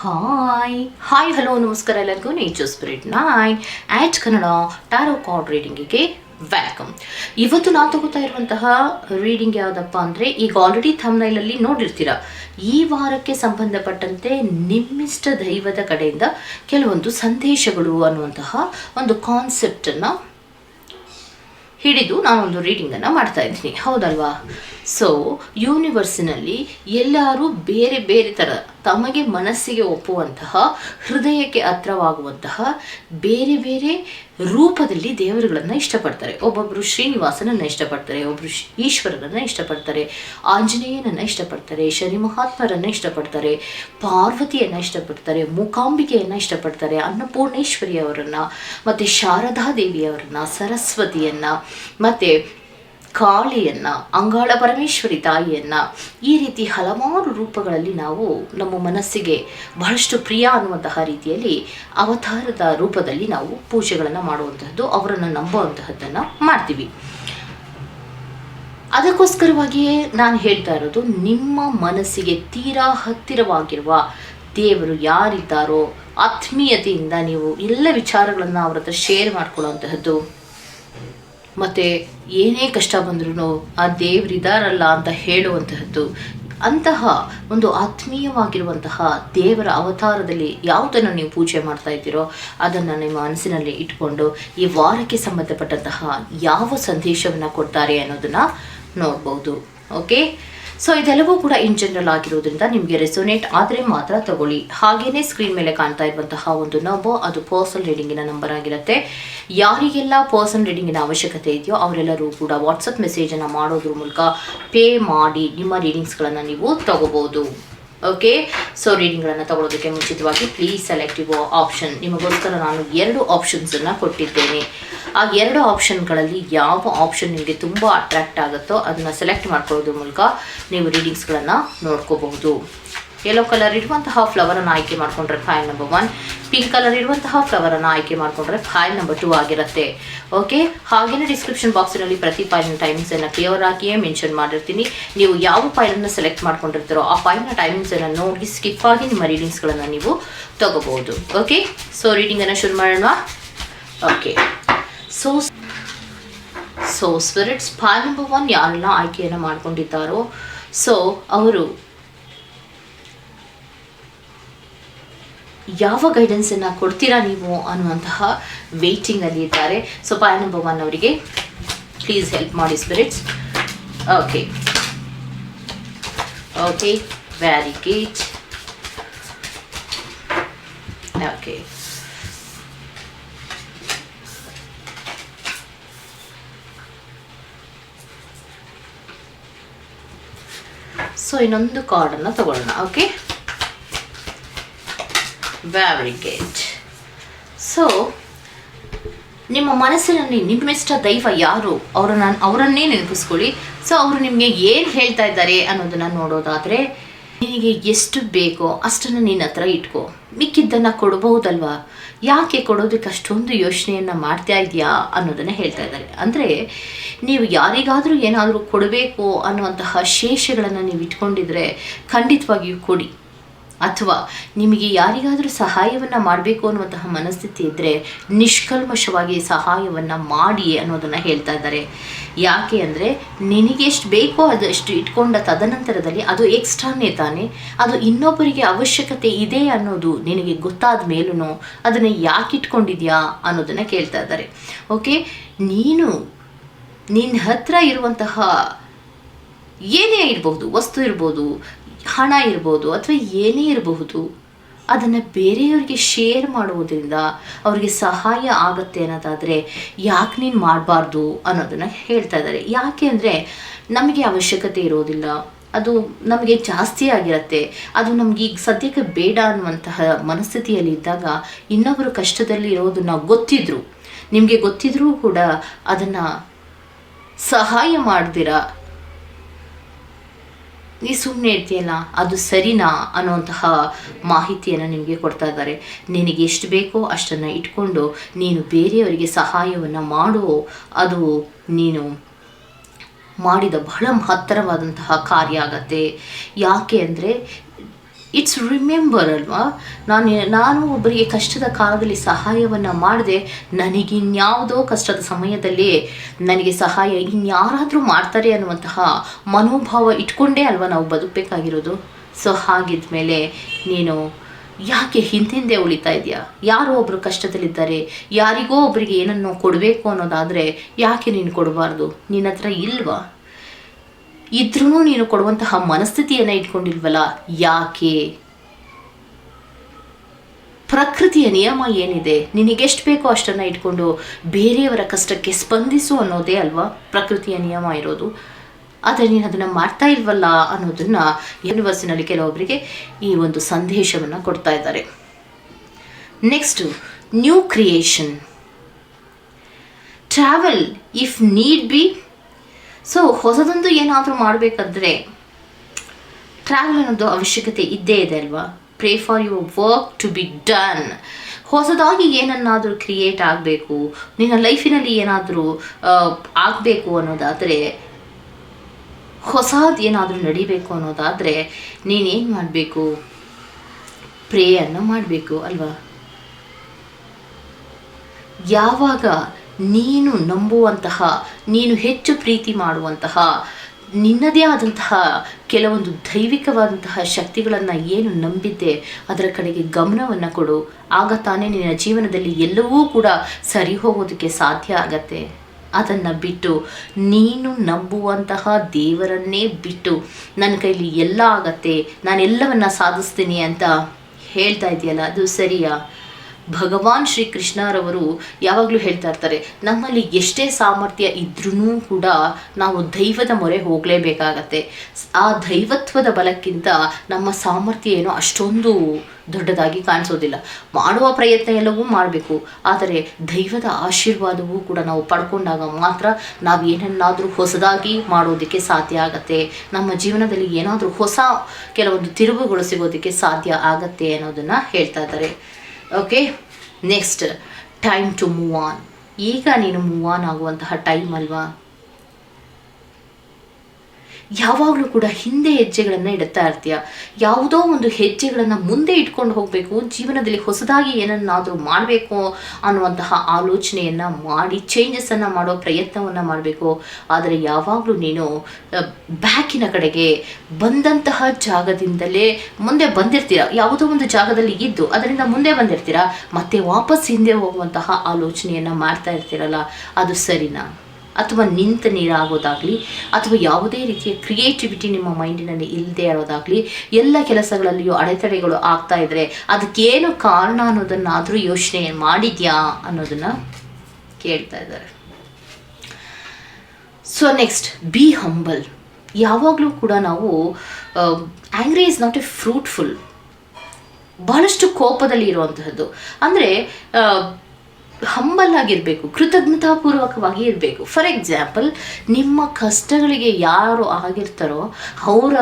Hi hi hello ನಮಸ್ಕಾರ ಎಲ್ಲರಿಗೂ. Nature spirit nine at Kannada tarot card ರೀಡಿಂಗಿಗೆ welcome ಇವತ್ತು ನಾನು ತಗೋತಾ ಇರುವಂತಹ ರೀಡಿಂಗ್ ಯಾವುದಪ್ಪ ಅಂದರೆ, ಈಗ ಆಲ್ರೆಡಿ ಥಮ್ನೈಲಲ್ಲಿ ನೋಡಿರ್ತೀರ. ಈ ವಾರಕ್ಕೆ ಸಂಬಂಧಪಟ್ಟಂತೆ ನಿಮ್ಮಿಷ್ಟ ದೈವದ ಕಡೆಯಿಂದ ಕೆಲವೊಂದು ಸಂದೇಶಗಳು ಅನ್ನುವಂತಹ ಒಂದು ಕಾನ್ಸೆಪ್ಟನ್ನು ಹಿಡಿದು ನಾನೊಂದು ರೀಡಿಂಗನ್ನು ಮಾಡ್ತಾ ಇದ್ದೀನಿ. ಹೌದಲ್ವಾ? ಸೊ ಯೂನಿವರ್ಸ್ನಲ್ಲಿ ಎಲ್ಲರೂ ಬೇರೆ ಬೇರೆ ಥರ ತಮಗೆ ಮನಸ್ಸಿಗೆ ಒಪ್ಪುವಂತಹ, ಹೃದಯಕ್ಕೆ ಹತ್ರವಾಗುವಂತಹ ಬೇರೆ ಬೇರೆ ರೂಪದಲ್ಲಿ ದೇವರುಗಳನ್ನು ಇಷ್ಟಪಡ್ತಾರೆ. ಒಬ್ಬೊಬ್ಬರು ಶ್ರೀನಿವಾಸನನ್ನು ಇಷ್ಟಪಡ್ತಾರೆ ಒಬ್ಬರು ಈಶ್ವರನನ್ನು ಇಷ್ಟಪಡ್ತಾರೆ, ಆಂಜನೇಯನನ್ನು ಇಷ್ಟಪಡ್ತಾರೆ, ಶನಿ ಮಹಾತ್ಮರನ್ನು ಇಷ್ಟಪಡ್ತಾರೆ, ಪಾರ್ವತಿಯನ್ನು ಇಷ್ಟಪಡ್ತಾರೆ, ಮೂಕಾಂಬಿಕೆಯನ್ನು ಇಷ್ಟಪಡ್ತಾರೆ, ಅನ್ನಪೂರ್ಣೇಶ್ವರಿಯವರನ್ನು, ಮತ್ತು ಶಾರದಾ ದೇವಿಯವರನ್ನು ಸರಸ್ವತಿಯನ್ನು, ಮತ್ತು ಕಾಳಿಯನ್ನ, ಅಂಗಾಳ ಪರಮೇಶ್ವರಿ ತಾಯಿಯನ್ನ ಈ ರೀತಿ ಹಲವಾರು ರೂಪಗಳಲ್ಲಿ ನಾವು ನಮ್ಮ ಮನಸ್ಸಿಗೆ ಬಹಳಷ್ಟು ಪ್ರಿಯ ಅನ್ನುವಂತಹ ರೀತಿಯಲ್ಲಿ ಅವತಾರದ ರೂಪದಲ್ಲಿ ನಾವು ಪೂಜೆಗಳನ್ನು ಮಾಡುವಂತಹದ್ದು, ಅವರನ್ನು ನಂಬುವಂತಹದ್ದನ್ನು ಮಾಡ್ತೀವಿ. ಅದಕ್ಕೋಸ್ಕರವಾಗಿಯೇ ನಾನು ಹೇಳ್ತಾ ಇರೋದು, ನಿಮ್ಮ ಮನಸ್ಸಿಗೆ ತೀರಾ ಹತ್ತಿರವಾಗಿರುವ ದೇವರು ಯಾರಿದ್ದಾರೋ ಆತ್ಮೀಯತೆಯಿಂದ ನೀವು ಎಲ್ಲ ವಿಚಾರಗಳನ್ನು ಅವರ ಹತ್ರ ಶೇರ್ ಮಾಡ್ಕೊಳ್ಳುವಂತಹದ್ದು. ಮತ್ತು ಏನೇ ಕಷ್ಟ ಬಂದ್ರೂ ಆ ದೇವರಿದಾರಲ್ಲ ಅಂತ ಹೇಳುವಂತಹದ್ದು, ಅಂತಹ ಒಂದು ಆತ್ಮೀಯವಾಗಿರುವಂತಹ ದೇವರ ಅವತಾರದಲ್ಲಿ ಯಾವುದನ್ನು ನೀವು ಪೂಜೆ ಮಾಡ್ತಾ ಇದ್ದೀರೋ ಅದನ್ನು ನಿಮ್ಮ ಮನಸ್ಸಿನಲ್ಲಿ ಇಟ್ಕೊಂಡು ಈ ವಾರಕ್ಕೆ ಸಂಬಂಧಪಟ್ಟಂತಹ ಯಾವ ಸಂದೇಶವನ್ನು ಕೊಡ್ತಾರೆ ಅನ್ನೋದನ್ನು ನೋಡ್ಬೋದು. ಓಕೆ ಸೊ ಇದೆಲ್ಲವೂ ಕೂಡ ಇನ್ ಜನರಲ್ ಆಗಿರೋದ್ರಿಂದ ನಿಮಗೆ ರೆಸೋನೇಟ್ ಆದರೆ ಮಾತ್ರ ತಗೊಳ್ಳಿ. ಹಾಗೆಯೇ ಸ್ಕ್ರೀನ್ ಮೇಲೆ ಕಾಣ್ತಾ ಇರುವಂತಹ ಒಂದು ನಂಬರ್ ಅದು ಪರ್ಸನಲ್ ರೀಡಿಂಗಿನ ನಂಬರ್ ಆಗಿರುತ್ತೆ. ಯಾರಿಗೆಲ್ಲ ಪರ್ಸನ್ ರೀಡಿಂಗಿನ ಅವಶ್ಯಕತೆ ಇದೆಯೋ ಅವರೆಲ್ಲರೂ ಕೂಡ ವಾಟ್ಸಪ್ ಮೆಸೇಜನ್ನು ಮಾಡೋದ್ರ ಮೂಲಕ ಪೇ ಮಾಡಿ ನಿಮ್ಮ ರೀಡಿಂಗ್ಸ್ಗಳನ್ನು ನೀವು ತಗೋಬೋದು. ಓಕೆ ಸೊ ರೀಡಿಂಗ್ಗಳನ್ನು ತಗೊಳ್ಳೋದಕ್ಕೆ ಮುಂಚಿತವಾಗಿ ಪ್ಲೀಸ್ ಸೆಲೆಕ್ಟ್ ಯುವ ಆಪ್ಷನ್ ನಿಮಗೋಸ್ಕರ ನಾನು ಎರಡು ಆಪ್ಷನ್ಸನ್ನು ಕೊಟ್ಟಿದ್ದೇನೆ. ಆ ಎರಡು ಆಪ್ಷನ್ಗಳಲ್ಲಿ ಯಾವ ಆಪ್ಷನ್ ನಿಮಗೆ ತುಂಬ ಅಟ್ರಾಕ್ಟ್ ಆಗುತ್ತೋ ಅದನ್ನು ಸೆಲೆಕ್ಟ್ ಮಾಡ್ಕೊಳ್ಳೋದ್ರ ಮೂಲಕ ನೀವು ರೀಡಿಂಗ್ಸ್ಗಳನ್ನು ನೋಡ್ಕೋಬಹುದು. ಯೆಲ್ಲೋ ಕಲರ್ ಇರುವಂತಹ ಫ್ಲವರನ್ನು ಆಯ್ಕೆ ಮಾಡಿಕೊಂಡ್ರೆ file number one pink colour ಇರುವಂತಹ ಫ್ಲವರನ್ನು ಆಯ್ಕೆ ಮಾಡಿಕೊಂಡ್ರೆ ಫೈಲ್ ನಂಬರ್ ಟೂ ಆಗಿರುತ್ತೆ. ಓಕೆ ಹಾಗೇನೆ ಡಿಸ್ಕ್ರಿಪ್ಷನ್ ಬಾಕ್ಸಿನಲ್ಲಿ ಪ್ರತಿ ಫೈಲ್ನ ಟೈಮಿಂಗ್ಸ್ ಅನ್ನು ಕ್ಲಿಯರ್ ಆಗಿಯೇ ಮೆನ್ಷನ್ ಮಾಡಿರ್ತೀನಿ. ನೀವು ಯಾವ ಫೈಲನ್ನು ಸೆಲೆಕ್ಟ್ ಮಾಡ್ಕೊಂಡಿರ್ತೀರೋ ಆ ಫೈಲ್ನ ಟೈಮಿಂಗ್ಸನ್ನು ನೋಡಿ ಸ್ಕಿಪ್ ಆಗಿ ನಿಮ್ಮ ರೀಡಿಂಗ್ಸ್ಗಳನ್ನು ನೀವು ತಗೋಬಹುದು. ಓಕೆ ಸೊ ರೀಡಿಂಗನ್ನು ಶುರು ಮಾಡೋಣ. Okay so so spirits pile number one ಯಾರೆಲ್ಲ ಆಯ್ಕೆಯನ್ನು ಮಾಡ್ಕೊಂಡಿದ್ದಾರೋ? ಸೊ ಅವರು ಯಾವ ಗೈಡೆನ್ಸನ್ನು ಕೊಡ್ತೀರಾ ನೀವು ಅನ್ನುವಂತಹ ವೇಟಿಂಗಲ್ಲಿ ಇದ್ದಾರೆ. ಸೊ ಪಾಯ ನಂಬರ್ ಒನ್ ಅವರಿಗೆ ಪ್ಲೀಸ್ ಹೆಲ್ಪ್ ಮಾಡಿ spirits okay okay very great okay so ಇನ್ನೊಂದು ಕಾರ್ಡನ್ನು ತಗೊಳ್ಳೋಣ. ಓಕೆ ಗುಡ್ ಸೊ ನಿಮ್ಮ ಮನಸ್ಸಿನಲ್ಲಿ ನಿಮ್ಮಿಷ್ಟ ದೈವ ಯಾರು? ಅವರನ್ನ, ಅವರನ್ನೇ ನೆನಪಿಸ್ಕೊಳ್ಳಿ. ಸೊ ಅವರು ನಿಮಗೆ ಏನು ಹೇಳ್ತಾ ಇದ್ದಾರೆ ಅನ್ನೋದನ್ನು ನೋಡೋದಾದರೆ, ನಿನಗೆ ಎಷ್ಟು ಬೇಕೋ ಅಷ್ಟನ್ನು ನಿನ್ನ ಹತ್ರ ಇಟ್ಕೋ. ಮಿಕ್ಕಿದ್ದನ್ನು ಕೊಡಬಹುದಲ್ವಾ ಯಾಕೆ ಕೊಡೋದಕ್ಕೆ ಅಷ್ಟೊಂದು ಯೋಚನೆಯನ್ನು ಮಾಡ್ತಾ ಇದೆಯಾ ಅನ್ನೋದನ್ನು ಹೇಳ್ತಾ ಇದ್ದಾರೆ. ಅಂದರೆ, ನೀವು ಯಾರಿಗಾದರೂ ಏನಾದರೂ ಕೊಡಬೇಕು ಅನ್ನುವಂತಹ ಶೇಷಗಳನ್ನು ನೀವು ಇಟ್ಕೊಂಡಿದ್ರೆ ಖಂಡಿತವಾಗಿಯೂ ಕೊಡಿ. ಅಥವಾ ನಿಮಗೆ ಯಾರಿಗಾದರೂ ಸಹಾಯವನ್ನು ಮಾಡಬೇಕು ಅನ್ನುವಂತಹ ಮನಸ್ಥಿತಿ ಇದ್ದರೆ ನಿಷ್ಕಲ್ಮಶವಾಗಿ ಸಹಾಯವನ್ನು ಮಾಡಿ ಅನ್ನೋದನ್ನು ಹೇಳ್ತಾ ಇದ್ದಾರೆ. ಯಾಕೆ ಅಂದರೆ ನಿನಗೆ ಎಷ್ಟು ಬೇಕೋ ಅದಷ್ಟು ಇಟ್ಕೊಂಡ ತದನಂತರದಲ್ಲಿ ಅದು ಎಕ್ಸ್ಟ್ರಾನೇ ತಾನೇ. ಅದು ಇನ್ನೊಬ್ಬರಿಗೆ ಅವಶ್ಯಕತೆ ಇದೆ ಅನ್ನೋದು ನಿನಗೆ ಗೊತ್ತಾದ ಮೇಲೂ ಅದನ್ನು ಯಾಕೆ ಇಟ್ಕೊಂಡಿದ್ಯಾ ಅನ್ನೋದನ್ನು ಕೇಳ್ತಾ ಇದ್ದಾರೆ. ಓಕೆ ನೀನು ನಿನ್ನ ಹತ್ರ ಇರುವಂತಹ ಏನೇ ಇರ್ಬೋದು, ವಸ್ತು ಇರ್ಬೋದು ಹಣ ಇರ್ಬೋದು ಅಥವಾ ಏನೇ ಇರಬಹುದು, ಅದನ್ನು ಬೇರೆಯವರಿಗೆ ಶೇರ್ ಮಾಡುವುದರಿಂದ ಅವರಿಗೆ ಸಹಾಯ ಆಗುತ್ತೆ ಅನ್ನೋದಾದರೆ ಯಾಕೆ ನೀನು ಮಾಡಬಾರ್ದು ಅನ್ನೋದನ್ನು ಹೇಳ್ತಾ ಇದ್ದಾರೆ. ಯಾಕೆ ಅಂದರೆ ನಮಗೆ ಅವಶ್ಯಕತೆ ಇರೋದಿಲ್ಲ, ಅದು ನಮಗೆ ಜಾಸ್ತಿ ಆಗಿರುತ್ತೆ, ಅದು ನಮಗೆ ಈಗ ಸದ್ಯಕ್ಕೆ ಬೇಡ ಅನ್ನುವಂತಹ ಮನಸ್ಥಿತಿಯಲ್ಲಿ ಇದ್ದಾಗ ಇನ್ನೊಬ್ಬರು ಕಷ್ಟದಲ್ಲಿ ಇರೋದನ್ನ ಗೊತ್ತಿದ್ರು, ನಿಮಗೆ ಗೊತ್ತಿದ್ರೂ ಕೂಡ ಅದನ್ನು ಸಹಾಯ ಮಾಡ್ದಿರಾ ನೀ ಸುಮ್ಮನೆ ಇರ್ತೀಯಲ್ಲ, ಅದು ಸರಿನಾ ಅನ್ನುವಂತಹ ಮಾಹಿತಿಯನ್ನು ನಿಮಗೆ ಕೊಡ್ತಾ ಇದ್ದಾರೆ. ನಿನಗೆ ಎಷ್ಟು ಬೇಕೋ ಅಷ್ಟನ್ನು ಇಟ್ಕೊಂಡು ನೀನು ಬೇರೆಯವರಿಗೆ ಸಹಾಯವನ್ನು ಮಾಡೋ. ಅದು ನೀನು ಮಾಡಿದ ಬಹಳ ಮಹತ್ತರವಾದಂತಹ ಕಾರ್ಯ ಆಗತ್ತೆ. ಯಾಕೆ ಅಂದರೆ ಇಟ್ಸ್ ರಿಮೆಂಬರ್ ಅಲ್ವಾ ನಾನು ನಾನು ಒಬ್ಬರಿಗೆ ಕಷ್ಟದ ಕಾಲದಲ್ಲಿ ಸಹಾಯವನ್ನು ಮಾಡಿದೆ ನನಗಿನ್ಯಾವುದೋ ಕಷ್ಟದ ಸಮಯದಲ್ಲಿ ನನಗೆ ಸಹಾಯ ಇನ್ಯಾರಾದರೂ ಮಾಡ್ತಾರೆ ಅನ್ನುವಂತಹ ಮನೋಭಾವ ಇಟ್ಕೊಂಡೇ ಅಲ್ವಾ ನಾವು ಬದುಕಬೇಕಾಗಿರೋದು? ಸೊ ಹಾಗಿದ್ಮೇಲೆ ನೀನು ಯಾಕೆ ಹಿಂದಿಂದೆ ಉಳಿತಾ ಇದೆಯಾ ಯಾರೋ ಒಬ್ಬರು ಕಷ್ಟದಲ್ಲಿದ್ದಾರೆ, ಯಾರಿಗೋ ಒಬ್ಬರಿಗೆ ಏನನ್ನೋ ಕೊಡಬೇಕು ಅನ್ನೋದಾದರೆ ಯಾಕೆ ನೀನು ಕೊಡಬಾರ್ದು? ನಿನ್ನ ಹತ್ರ ಇಲ್ವಾ? ಇದ್ರೂ ನೀನು ಕೊಡುವಂತಹ ಮನಸ್ಥಿತಿಯನ್ನು ಇಟ್ಕೊಂಡಿಲ್ವಲ್ಲ? ಯಾಕೆ? ಪ್ರಕೃತಿಯ ನಿಯಮ ಏನಿದೆ? ನಿನಗೆಷ್ಟು ಬೇಕೋ ಅಷ್ಟನ್ನು ಇಟ್ಕೊಂಡು ಬೇರೆಯವರ ಕಷ್ಟಕ್ಕೆ ಸ್ಪಂದಿಸು ಅನ್ನೋದೇ ಅಲ್ವಾ ಪ್ರಕೃತಿಯ ನಿಯಮ ಇರೋದು? ಆದರೆ ನೀನು ಅದನ್ನು ಮಾಡ್ತಾ ಇಲ್ವಲ್ಲ ಅನ್ನೋದನ್ನು ಯೂನಿವರ್ಸಿನಲ್ಲಿ ಕೆಲವೊಬ್ಬರಿಗೆ ಈ ಒಂದು ಸಂದೇಶವನ್ನು ಕೊಡ್ತಾ ಇದ್ದಾರೆ. Next new creation travel if need be so ಹೊಸದೊಂದು ಏನಾದರೂ ಮಾಡಬೇಕಾದ್ರೆ ಟ್ರಾವೆಲ್ ಅನ್ನೋದು ಅವಶ್ಯಕತೆ ಇದ್ದೇ ಇದೆ ಅಲ್ವಾ? Pray for your work to be done ಹೊಸದಾಗಿ ಏನನ್ನಾದರೂ ಕ್ರಿಯೇಟ್ ಆಗಬೇಕು. ನಿನ್ನ ಲೈಫಿನಲ್ಲಿ ಏನಾದರೂ ಆಗಬೇಕು ಅನ್ನೋದಾದರೆ, ಹೊಸದು ಏನಾದರೂ ನಡಿಬೇಕು ಅನ್ನೋದಾದರೆ ನೀನೇನು ಮಾಡಬೇಕು? ಪ್ರೇಯನ್ನು ಮಾಡಬೇಕು ಅಲ್ವಾ? ಯಾವಾಗ ನೀನು ನಂಬುವಂತಹ, ನೀನು ಹೆಚ್ಚು ಪ್ರೀತಿ ಮಾಡುವಂತಹ, ನಿನ್ನದೇ ಆದಂತಹ ಕೆಲವೊಂದು ದೈವಿಕವಾದಂತಹ ಶಕ್ತಿಗಳನ್ನು ಏನು ನಂಬಿದ್ದೆ, ಅದರ ಕಡೆಗೆ ಗಮನವನ್ನು ಕೊಡು. ಆಗ ತಾನೇ ನಿನ್ನ ಜೀವನದಲ್ಲಿ ಎಲ್ಲವೂ ಕೂಡ ಸರಿ ಹೋಗೋದಕ್ಕೆ ಸಾಧ್ಯ ಆಗತ್ತೆ. ಅದನ್ನು ಬಿಟ್ಟು, ನೀನು ನಂಬುವಂತಹ ದೇವರನ್ನೇ ಬಿಟ್ಟು ನನ್ನ ಕೈಲಿ ಎಲ್ಲ ಆಗತ್ತೆ, ನಾನೆಲ್ಲವನ್ನ ಸಾಧಿಸ್ತೀನಿ ಅಂತ ಹೇಳ್ತಾ ಇದೆಯಲ್ಲ, ಅದು ಸರಿಯಾ? ಭಗವಾನ್ ಶ್ರೀ ಕೃಷ್ಣರವರು ಯಾವಾಗಲೂ ಹೇಳ್ತಾ ಇರ್ತಾರೆ, ನಮ್ಮಲ್ಲಿ ಎಷ್ಟೇ ಸಾಮರ್ಥ್ಯ ಇದ್ರೂ ಕೂಡ ನಾವು ದೈವದ ಮೊರೆ ಹೋಗಲೇಬೇಕಾಗತ್ತೆ. ಆ ದೈವತ್ವದ ಬಲಕ್ಕಿಂತ ನಮ್ಮ ಸಾಮರ್ಥ್ಯ ಏನೋ ಅಷ್ಟೊಂದು ದೊಡ್ಡದಾಗಿ ಕಾಣಿಸೋದಿಲ್ಲ. ಮಾಡುವ ಪ್ರಯತ್ನ ಎಲ್ಲವೂ ಮಾಡಬೇಕು, ಆದರೆ ದೈವದ ಆಶೀರ್ವಾದವೂ ಕೂಡ ನಾವು ಪಡ್ಕೊಂಡಾಗ ಮಾತ್ರ ನಾವು ಏನನ್ನಾದರೂ ಹೊಸದಾಗಿ ಮಾಡೋದಕ್ಕೆ ಸಾಧ್ಯ ಆಗತ್ತೆ. ನಮ್ಮ ಜೀವನದಲ್ಲಿ ಏನಾದರೂ ಹೊಸ ಕೆಲವೊಂದು ತಿರುವುಗಳು ಸಿಗೋದಕ್ಕೆ ಸಾಧ್ಯ ಆಗತ್ತೆ ಅನ್ನೋದನ್ನು ಹೇಳ್ತಾ ಇದ್ದಾರೆ. Okay next time to move on ಈಗ ನೀನು ಮೂವ್ ಆನ್ ಆಗುವಂತಹ ಟೈಮ್ ಅಲ್ವಾ? ಯಾವಾಗಲೂ ಕೂಡ ಹಿಂದೆ ಹೆಜ್ಜೆಗಳನ್ನು ಇಡುತ್ತಾ ಇರ್ತೀಯ? ಯಾವುದೋ ಒಂದು ಹೆಜ್ಜೆಗಳನ್ನು ಮುಂದೆ ಇಟ್ಕೊಂಡು ಹೋಗಬೇಕು, ಜೀವನದಲ್ಲಿ ಹೊಸದಾಗಿ ಏನನ್ನಾದರೂ ಮಾಡಬೇಕು ಅನ್ನುವಂತಹ ಆಲೋಚನೆಯನ್ನು ಮಾಡಿ ಚೇಂಜಸನ್ನು ಮಾಡೋ ಪ್ರಯತ್ನವನ್ನು ಮಾಡಬೇಕು. ಆದರೆ ಯಾವಾಗಲೂ ನೀನು ಬ್ಯಾಕಿನ ಕಡೆಗೆ ಬಂದಂತಹ ಜಾಗದಿಂದಲೇ ಮುಂದೆ ಬಂದಿರ್ತೀರ ಯಾವುದೋ ಒಂದು ಜಾಗದಲ್ಲಿ ಇದ್ದು ಅದರಿಂದ ಮುಂದೆ ಬಂದಿರ್ತೀರ. ಮತ್ತೆ ವಾಪಸ್ ಹಿಂದೆ ಹೋಗುವಂತಹ ಆಲೋಚನೆಯನ್ನು ಮಾಡ್ತಾ ಇರ್ತೀರಲ್ಲ. ಅದು ಸರಿನಾ? ಅಥವಾ ನಿಂತ ನೀರಾಗೋದಾಗಲಿ ಅಥವಾ ಯಾವುದೇ ರೀತಿಯ ಕ್ರಿಯೇಟಿವಿಟಿ ನಿಮ್ಮ ಮೈಂಡಿನಲ್ಲಿ ಇಲ್ಲದೆ ಇರೋದಾಗಲಿ ಎಲ್ಲ ಕೆಲಸಗಳಲ್ಲಿಯೂ ಅಡೆತಡೆಗಳು ಆಗ್ತಾ ಇದ್ರೆ ಅದಕ್ಕೇನು ಕಾರಣ ಅನ್ನೋದನ್ನಾದರೂ ಯೋಚನೆ ಮಾಡಿದ್ಯಾ ಅನ್ನೋದನ್ನು ಕೇಳ್ತಾ ಇದ್ದಾರೆ. ಸೊ ನೆಕ್ಸ್ಟ್ ಬಿ ಹಂಬಲ್ ಯಾವಾಗಲೂ ಕೂಡ ನಾವು angry is not a fruitful ಬಹಳಷ್ಟು ಕೋಪದಲ್ಲಿ ಇರುವಂತಹದ್ದು. ಅಂದರೆ ಹಂಬಲ್ ಆಗಿರಬೇಕು ಕೃತಜ್ಞತಾಪೂರ್ವಕವಾಗಿ ಇರಬೇಕು. ಫಾರ್ ಎಕ್ಸಾಂಪಲ್ ನಿಮ್ಮ ಕಷ್ಟಗಳಿಗೆ ಯಾರು ಆಗಿರ್ತಾರೋ, ಅವರ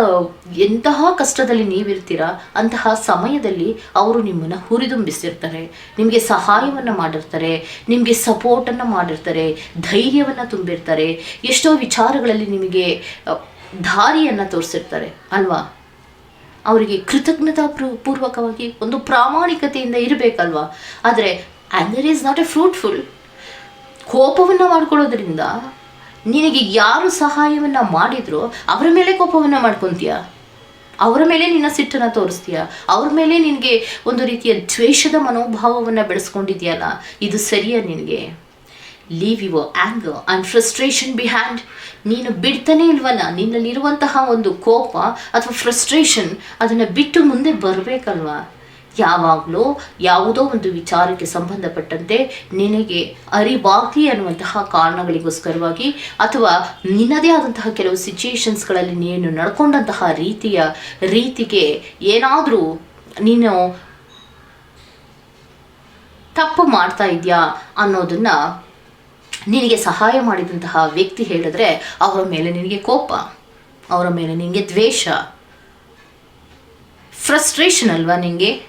ಎಂತಹ ಕಷ್ಟದಲ್ಲಿ ನೀವಿರ್ತೀರ, ಅಂತಹ ಸಮಯದಲ್ಲಿ ಅವರು ನಿಮ್ಮನ್ನು ಹುರಿದುಂಬಿಸಿರ್ತಾರೆ. ನಿಮಗೆ ಸಹಾಯವನ್ನು ಮಾಡಿರ್ತಾರೆ, ನಿಮಗೆ ಸಪೋರ್ಟನ್ನು ಮಾಡಿರ್ತಾರೆ, ಧೈರ್ಯವನ್ನು ತುಂಬಿರ್ತಾರೆ, ಎಷ್ಟೋ ವಿಚಾರಗಳಲ್ಲಿ ನಿಮಗೆ ದಾರಿಯನ್ನು ತೋರಿಸಿರ್ತಾರೆ, ಅಲ್ವಾ? ಅವರಿಗೆ ಕೃತಜ್ಞತಾ ಪೂರ್ವಕವಾಗಿ ಒಂದು ಪ್ರಾಮಾಣಿಕತೆಯಿಂದ ಇರಬೇಕಲ್ವಾ? ಆದರೆ anger is not a fruitful ಕೋಪವನ್ನು ಮಾಡ್ಕೊಳ್ಳೋದ್ರಿಂದ ನಿನಗೆ ಯಾರು ಸಹಾಯವನ್ನು ಮಾಡಿದ್ರು ಅವರ ಮೇಲೆ ಕೋಪವನ್ನು ಮಾಡ್ಕೊತೀಯ? ಅವರ ಮೇಲೆ ನಿನ್ನ ಸಿಟ್ಟನ್ನು ತೋರಿಸ್ತೀಯ? ಅವ್ರ ಮೇಲೆ ನಿನಗೆ ಒಂದು ರೀತಿಯ ದ್ವೇಷದ ಮನೋಭಾವವನ್ನು ಬೆಳೆಸ್ಕೊಂಡಿದೆಯಲ್ಲ ಇದು ಸರಿಯಾ ನಿನಗೆ? Leave your anger and frustration behind ನೀನು ಬಿಡ್ತಾನೆ ಇಲ್ವಲ್ಲ, ನಿನ್ನಲ್ಲಿರುವಂತಹ ಒಂದು ಕೋಪ ಅಥವಾ ಫ್ರಸ್ಟ್ರೇಷನ್ ಅದನ್ನು ಬಿಟ್ಟು ಮುಂದೆ ಬರಬೇಕಲ್ವಾ? ಯಾವಾಗಲೂ ಯಾವುದೋ ಒಂದು ವಿಚಾರಕ್ಕೆ ಸಂಬಂಧಪಟ್ಟಂತೆ ನಿನಗೆ ಅರಿವಾಗಲಿ ಅನ್ನುವಂತಹ ಕಾರಣಗಳಿಗೋಸ್ಕರವಾಗಿ ಅಥವಾ ನಿನ್ನದೇ ಆದಂತಹ ಕೆಲವು ಸಿಚುಯೇಷನ್ಸ್ಗಳಲ್ಲಿ ನೀನು ನಡ್ಕೊಂಡಂತಹ ರೀತಿಯ ರೀತಿಗೆ ಏನಾದರೂ ನೀನು ತಪ್ಪು ಮಾಡ್ತಾ ಇದೆಯಾ ಅನ್ನೋದನ್ನು ನಿನಗೆ ಸಹಾಯ ಮಾಡಿದಂತಹ ವ್ಯಕ್ತಿ ಹೇಳಿದ್ರೆ ಅವರ ಮೇಲೆ ನಿನಗೆ ಕೋಪ, ಅವರ ಮೇಲೆ ನಿನಗೆ ದ್ವೇಷ ಫ್ರಸ್ಟ್ರೇಷನ್ ಅಲ್ವಾ ನಿನಗೆ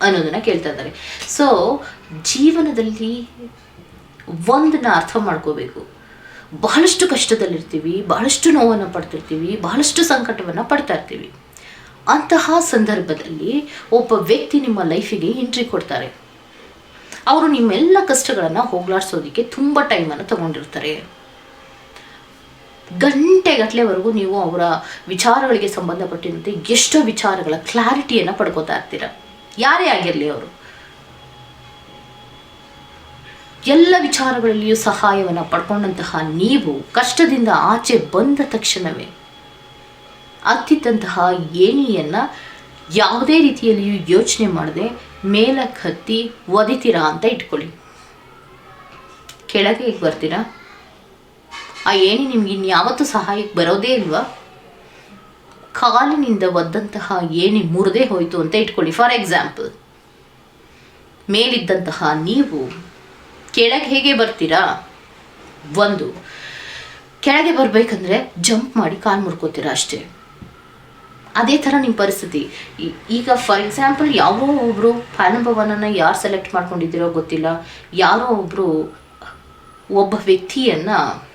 ಅನ್ನೋದನ್ನ ಕೇಳ್ತಾ ಇದ್ದಾರೆ. ಸೊ ಜೀವನದಲ್ಲಿ ಒಂದನ್ನ ಅರ್ಥ ಮಾಡ್ಕೋಬೇಕು. ಬಹಳಷ್ಟು ಕಷ್ಟದಲ್ಲಿರ್ತೀವಿ, ಬಹಳಷ್ಟು ನೋವನ್ನು ಪಡ್ತಿರ್ತೀವಿ, ಬಹಳಷ್ಟು ಸಂಕಟವನ್ನು ಪಡ್ತಾ ಇರ್ತೀವಿ. ಅಂತಹ ಸಂದರ್ಭದಲ್ಲಿ ಒಬ್ಬ ವ್ಯಕ್ತಿ ನಿಮ್ಮ ಲೈಫಿಗೆ ಎಂಟ್ರಿ ಕೊಡ್ತಾರೆ. ಅವರು ನಿಮ್ಮೆಲ್ಲ ಕಷ್ಟಗಳನ್ನು ಹೋಗ್ಲಾಡ್ಸೋದಕ್ಕೆ ತುಂಬ ಟೈಮನ್ನು ತಗೊಂಡಿರ್ತಾರೆ. ಗಂಟೆಗಟ್ಟಲೆವರೆಗೂ ನೀವು ಅವರ ವಿಚಾರಗಳಿಗೆ ಸಂಬಂಧಪಟ್ಟಿದಂತೆ ಎಷ್ಟೋ ವಿಚಾರಗಳ ಕ್ಲಾರಿಟಿಯನ್ನು ಪಡ್ಕೋತಾ ಇರ್ತೀರ. ಯಾರೇ ಆಗಿರಲಿ ಅವರು. ಎಲ್ಲ ವಿಚಾರಗಳಲ್ಲಿಯೂ ಸಹಾಯವನ್ನು ಪಡ್ಕೊಂಡಂತಹ ನೀವು ಕಷ್ಟದಿಂದ ಆಚೆ ಬಂದ ತಕ್ಷಣವೇ ಅತ್ತಿದ್ದಂತಹ ಏಣಿಯನ್ನು ಯಾವುದೇ ರೀತಿಯಲ್ಲಿಯೂ ಯೋಚನೆ ಮಾಡದೆ ಮೇಲಕ್ಕೆ ಹತ್ತಿ ಒದಿತೀರಾ ಅಂತ ಇಟ್ಕೊಳ್ಳಿ. ಕೆಳಗೆ ಬರ್ತೀರಾ? ಆ ಏಣಿ ನಿಮ್ಗೆ ಇನ್ಯಾವತ್ತೂ ಸಹಾಯಕ್ಕೆ ಬರೋದೇ ಇಲ್ವಾ? ಕಾಲಿನಿಂದ ಒದ್ದಂತಹ ಏಣಿ ಮುರಿದೇ ಹೋಯಿತು ಅಂತ ಇಟ್ಕೊಳ್ಳಿ. ಫಾರ್ ಎಕ್ಸಾಂಪಲ್ ಮೇಲಿದ್ದಂತಹ ನೀವು ಕೆಳಗೆ ಹೇಗೆ ಬರ್ತೀರಾ? ಒಂದು, ಕೆಳಗೆ ಬರಬೇಕಂದ್ರೆ ಜಂಪ್ ಮಾಡಿ ಕಾಲು ಮುರ್ಕೋತೀರಾ ಅಷ್ಟೇ. ಅದೇ ಥರ ನಿಮ್ಮ ಪರಿಸ್ಥಿತಿ. ಈಗ ಫಾರ್ ಎಕ್ಸಾಂಪಲ್ ಯಾರೋ ಒಬ್ಬರು ಫಲಾನುಭವನನ್ನು ಯಾರು ಸೆಲೆಕ್ಟ್ ಮಾಡ್ಕೊಂಡಿದ್ದೀರೋ ಗೊತ್ತಿಲ್ಲ. ಯಾರೋ ಒಬ್ಬರು ಒಬ್ಬ ವ್ಯಕ್ತಿಯನ್ನು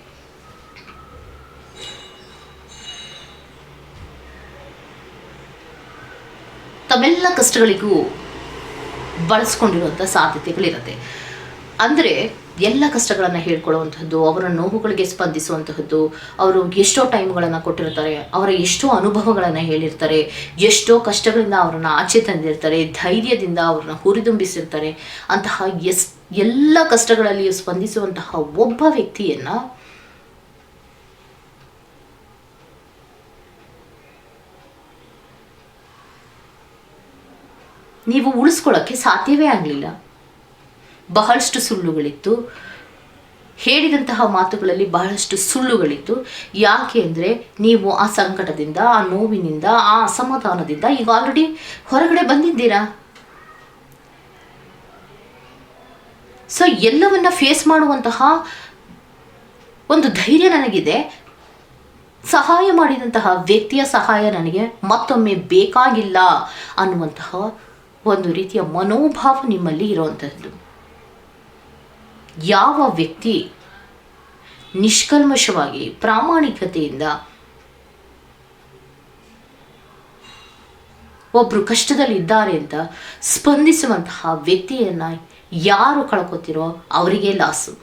ತಮ್ಮೆಲ್ಲ ಕಷ್ಟಗಳಿಗೂ ಬಳಸ್ಕೊಂಡಿರುವಂಥ ಸಾಧ್ಯತೆಗಳಿರುತ್ತೆ. ಅಂದರೆ ಎಲ್ಲ ಕಷ್ಟಗಳನ್ನು ಹೇಳ್ಕೊಳ್ಳುವಂಥದ್ದು ಅವರ ನೋವುಗಳಿಗೆ ಸ್ಪಂದಿಸುವಂತಹದ್ದು, ಅವರು ಎಷ್ಟೋ ಟೈಮ್ಗಳನ್ನು ಕೊಟ್ಟಿರ್ತಾರೆ, ಅವರ ಎಷ್ಟೋ ಅನುಭವಗಳನ್ನು ಹೇಳಿರ್ತಾರೆ, ಎಷ್ಟೋ ಕಷ್ಟಗಳಿಂದ ಅವರನ್ನು ಆಚೆ ತಂದಿರ್ತಾರೆ, ಧೈರ್ಯದಿಂದ ಅವ್ರನ್ನ ಹುರಿದುಂಬಿಸಿರ್ತಾರೆ. ಅಂತಹ ಎಸ್, ಎಲ್ಲ ಕಷ್ಟಗಳಲ್ಲಿಯೂ ಸ್ಪಂದಿಸುವಂತಹ ಒಬ್ಬ ವ್ಯಕ್ತಿಯನ್ನು ನೀವು ಉಳಿಸ್ಕೊಳ್ಳೋಕ್ಕೆ ಸಾಧ್ಯವೇ ಆಗಲಿಲ್ಲ. ಬಹಳಷ್ಟು ಸುಳ್ಳುಗಳಿತ್ತು. ಹೇಳಿದಂತಹ ಮಾತುಗಳಲ್ಲಿ ಬಹಳಷ್ಟು ಸುಳ್ಳುಗಳಿತ್ತು. ಯಾಕೆ ಅಂದರೆ ನೀವು ಆ ಸಂಕಟದಿಂದ, ಆ ನೋವಿನಿಂದ, ಆ ಅಸಮಾಧಾನದಿಂದ ಈಗ ಆಲ್ರೆಡಿ ಹೊರಗಡೆ ಬಂದಿದ್ದೀರಾ? ಸೊ ಎಲ್ಲವನ್ನ ಫೇಸ್ ಮಾಡುವಂತಹ ಒಂದು ಧೈರ್ಯ ನನಗಿದೆ. ಸಹಾಯ ಮಾಡಿದಂತಹ ವ್ಯಕ್ತಿಯ ಸಹಾಯ ನನಗೆ ಮತ್ತೊಮ್ಮೆ ಬೇಕಾಗಿಲ್ಲ ಅನ್ನುವಂತಹ ಒಂದು ರೀತಿಯ ಮನೋಭಾವ ನಿಮ್ಮಲ್ಲಿ ಇರುವಂಥದ್ದು ಯಾವ ವ್ಯಕ್ತಿ ನಿಷ್ಕಲ್ಮಶವಾಗಿ ಪ್ರಾಮಾಣಿಕತೆಯಿಂದ ಒಬ್ಬರು ಕಷ್ಟದಲ್ಲಿದ್ದಾರೆ ಅಂತ ಸ್ಪಂದಿಸುವಂತಹ ವ್ಯಕ್ತಿಯನ್ನು ಯಾರು ಕಳ್ಕೊತಿರೋ ಅವರಿಗೆ ಲಾಸು.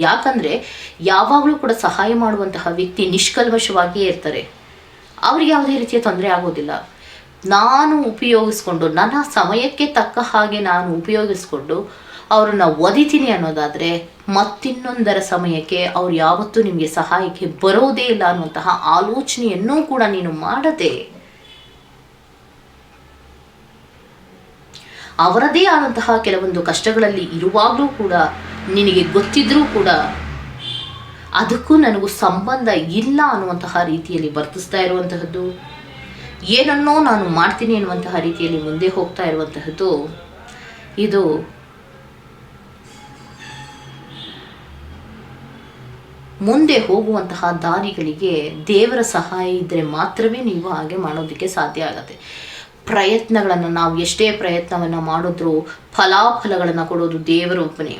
ಯಾಕಂದರೆ ಯಾವಾಗಲೂ ಕೂಡ ಸಹಾಯ ಮಾಡುವಂತಹ ವ್ಯಕ್ತಿ ನಿಷ್ಕಲ್ಮಶವಾಗಿಯೇ ಇರ್ತಾರೆ. ಅವ್ರಿಗೆ ಯಾವುದೇ ರೀತಿಯ ತೊಂದರೆ ಆಗೋದಿಲ್ಲ. ನಾನು ಉಪಯೋಗಿಸ್ಕೊಂಡು, ನನ್ನ ಸಮಯಕ್ಕೆ ತಕ್ಕ ಹಾಗೆ ನಾನು ಉಪಯೋಗಿಸ್ಕೊಂಡು ಅವ್ರನ್ನ ಒದಿತೀನಿ ಅನ್ನೋದಾದರೆ ಮತ್ತಿನ್ನೊಂದರ ಸಮಯಕ್ಕೆ ಅವ್ರು ಯಾವತ್ತೂ ನಿಮಗೆ ಸಹಾಯಕ್ಕೆ ಬರೋದೇ ಇಲ್ಲ ಅನ್ನುವಂತಹ ಆಲೋಚನೆಯನ್ನೂ ಕೂಡ ನೀನು ಮಾಡದೆ. ಅವರದೇ ಆದಂತಹ ಕೆಲವೊಂದು ಕಷ್ಟಗಳಲ್ಲಿ ಇರುವಾಗಲೂ ಕೂಡ ನಿನಗೆ ಗೊತ್ತಿದ್ರೂ ಕೂಡ ಅದಕ್ಕೂ ನನಗೂ ಸಂಬಂಧ ಇಲ್ಲ ಅನ್ನುವಂತಹ ರೀತಿಯಲ್ಲಿ ವರ್ತಿಸ್ತಾ ಇರುವಂತಹದ್ದು. ಏನನ್ನೋ ನಾನು ಮಾಡ್ತೀನಿ ಅನ್ನುವಂತಹ ರೀತಿಯಲ್ಲಿ ಮುಂದೆ ಹೋಗ್ತಾ ಇರುವಂತಹದ್ದು ಇದು ಮುಂದೆ ಹೋಗುವಂತಹ ದಾರಿಗಳಿಗೆ ದೇವರ ಸಹಾಯ ಇದ್ದರೆ ಮಾತ್ರವೇ ನೀವು ಹಾಗೆ ಮಾಡೋದಕ್ಕೆ ಸಾಧ್ಯ ಆಗುತ್ತೆ. ಪ್ರಯತ್ನಗಳನ್ನು ನಾವು ಎಷ್ಟೇ ಪ್ರಯತ್ನವನ್ನು ಮಾಡಿದ್ರೂ ಫಲಾಫಲಗಳನ್ನು ಕೊಡೋದು ದೇವರ ಒಬ್ಬನೇ.